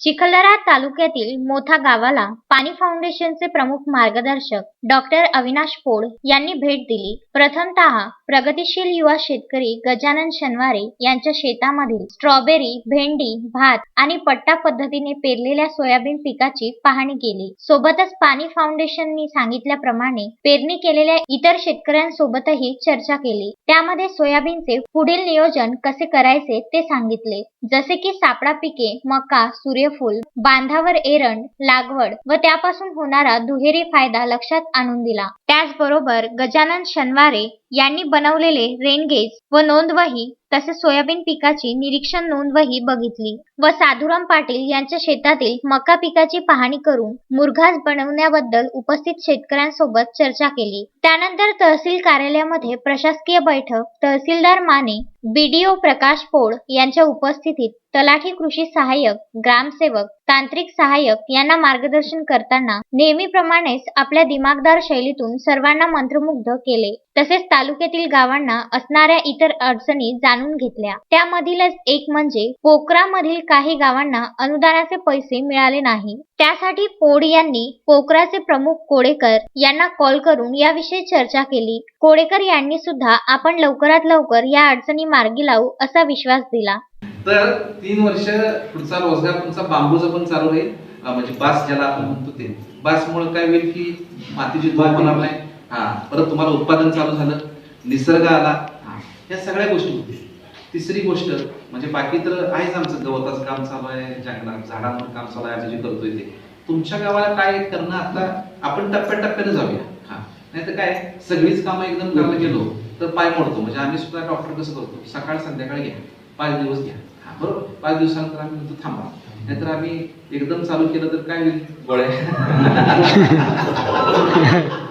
चिखलदरा तालुक्यातील मोथा गावाला पाणी फाउंडेशनचे प्रमुख मार्गदर्शक डॉक्टर अविनाश पोळ यांनी भेट दिली. प्रथमतः प्रगतीशील युवा शेतकरी गजानन शनवारे यांच्या शेतामधील स्ट्रॉबेरी भेंडी भात आणि पट्टा पद्धतीने पेरलेल्या सोयाबीन पिकाची पाहणी केली. सोबतच पाणी फाउंडेशननी सांगितल्याप्रमाणे पेरणी केलेल्या इतर शेतकऱ्यांसोबतही चर्चा केली. त्यामध्ये सोयाबीनचे पुढील नियोजन कसे करायचे ते सांगितले. जसे की सापळा पिके मका सूर्यफूल बांधावर एरंड लागवड व त्यापासून होणारा दुहेरी फायदा लक्षात आणून दिला. त्याचबरोबर गजानन शनवारे यांनी बनवलेले रेनगेज व नोंदवही तसेच सोयाबीन पिकाची निरीक्षण नोंदवही बघितली व साधुराम पाटील यांच्या शेतातील मका पिकाची पाहणी करून मुरघास बनवण्याबद्दल उपस्थित शेतकऱ्यांसोबत चर्चा केली. त्यानंतर तहसील कार्यालयामध्ये प्रशासकीय बैठक तहसीलदार माने बीडीओ प्रकाश पोळ यांच्या उपस्थितीत तलाठी कृषी सहाय्यक ग्रामसेवक तांत्रिक सहाय्यक यांना मार्गदर्शन करताना नेहमीप्रमाणेच आपल्या दिमागदार शैलीतून सर्वांना मंत्रमुग्ध केले. तसेच तालुक्यातील गावांना असणाऱ्या इतर अडचणी जाणून जाणून घेतल्या. त्यामधीलच एक म्हणजे पोकरामधील काही गावांना अनुदानाचे पैसे मिळाले नाही. त्यासाठी पोड यांनी पोकराचे प्रमुख कोडेकर यांना कॉल करून याविषयी चर्चा केली. कोडेकर यांनी सुद्धा आपण लवकरात लवकर या अडचणी मार्गी लावू असा विश्वास दिला. तर तीन वर्ष पुढचा रोजगार तुमचा बांबूचा पण चालू राहील. म्हणजे बास ज्याला आपण म्हणतो ते. बासमुळे काय होईल की मातीची धूप होणार नाही. हा परत तुम्हाला उत्पादन चालू झालं. निसर्ग आला. या सगळ्या गोष्टी होतील तिसरी गोष्ट म्हणजे बाकी तर आहेच आमचं गवताचं काम चालू आहे जंगलात झाडांवर काम चालू आहे आम्ही जे करतोय ते. तुमच्या गावाला काय करणं आता आपण टप्प्याटप्प्याने जाऊया. हा. नाही तर काय सगळीच कामं एकदम करायला गेलो तर पाय मोडतो. म्हणजे आम्ही सुद्धा डॉक्टर कसं करतो सकाळ संध्याकाळी घ्या पाच दिवस घ्या. हा बरोबर. पाच दिवसानंतर आम्ही म्हणतो थांबा. नाहीतर आम्ही एकदम चालू केलं तर काय होईल? गोळ्या.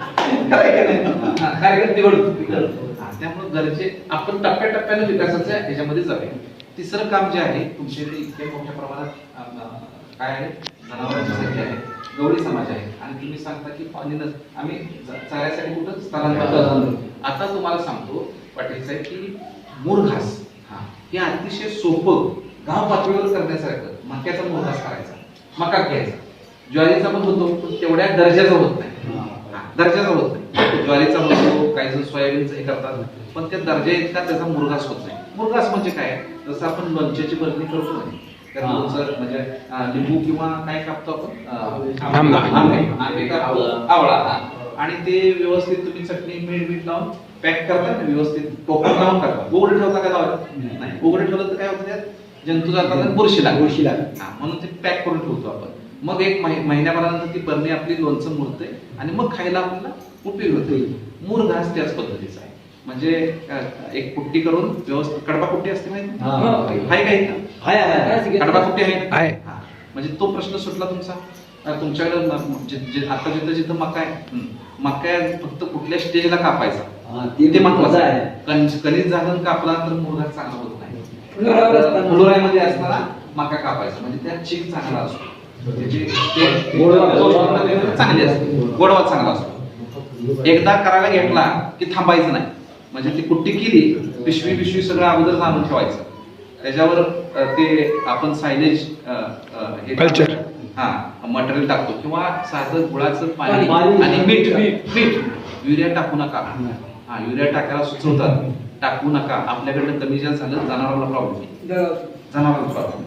कार्यक्रम बिघडतो त्यामुळे गरजे आपण टप्प्याटप्प्याने विकासाच्या ह्याच्यामध्ये जाऊया. तिसरं काम जे आहे तुमच्या इथे इतक्या मोठ्या प्रमाणात काय आहे? जनावरांची संख्या आहे गवळी समाज आहे. आणि तुम्ही सांगता की पाणी आम्ही ज- चाऱ्यासाठी कुठं स्थलांतर आता तुम्हाला सांगतो पाटील साहेब की मुरघास हा हे अतिशय सोपं गाव पातळीवर करण्यासारखं मक्याचा मुरघास करायचा मका घ्यायचा. ज्वारीचा पण होतो पण तेवढ्या दर्जाचा होत नाही. दर्जाचा होत नाही. ज्वारीचा होतो काही जण सोयाबीनचं हे करतात. पण त्या दर्जा इतका त्याचा मुरघास होत नाही. मुरघास म्हणजे काय? जसं आपण लोणच्याची भरणी करतो ना त्यात हा. लोणचं म्हणजे लिंबू किंवा काय कापतो आपण? आंबा. कापतो. आवळा. हा. आणि ते व्यवस्थित तुम्ही चटणी मीठ मीठ लावून पॅक करता ना व्यवस्थित टोपण लावून टाका उघडे ठेवता का लावत नाही. उघडे ठेवलं तर काय होतं त्यात? जंतू जातात आणि बुरशी लागते बुरशी लागते. हा, म्हणून ते पॅक करून ठेवतो आपण. मग एक महि- महिन्याभरानंतर ती बरणी आपली लोणचं मुरते आणि मग खायला आपल्याला उपयोग होते. मूर घास त्याच पद्धतीचा आहे. म्हणजे एक पुट्टी करून व्यवस्थित कडबा पुट्टी असते माहिती. हाय का इथं? हाय, हाय, हाय. कडबा कुठे आहे. म्हणजे तो प्रश्न सुटला तुमचा? तुमच्याकडे जे- आता जिथं जिथं मका आहे. मका आहे, फक्त कुठल्या स्टेजला कापायचा. ते महत्वाचं आहे. झालं कापला तर मुरघास चांगला होत नाही. फुलोऱ्यावर असताना- मका कापायचा. म्हणजे त्यात चीक चांगला असतो. त्याची गोडवा चांगली असते. गोडवा चांगला असतो. एकदा करायला घेतला की थांबायचं नाही. म्हणजे ती कुट्टी केली पिशवी पिशवी सगळं अगोदर जाणून ठेवायचं. त्याच्यावर ते आपण सायलेज हे. हा मटेरियल टाकतो. किंवा साधं गुळाचं पाणी. आणि मीठ. मीठ. युरिया टाकू नका. हा युरिया टाकायला सुचवतात. टाकू नका. आपल्याकडनं कमी जास्त झालं जनावरांना प्रॉब्लेम जनावरांना प्रॉब्लेम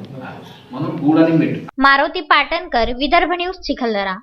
म्हणून गुळ आणि मीठ. मारुती पाटणकर विदर्भ न्यूज चिखलदरा.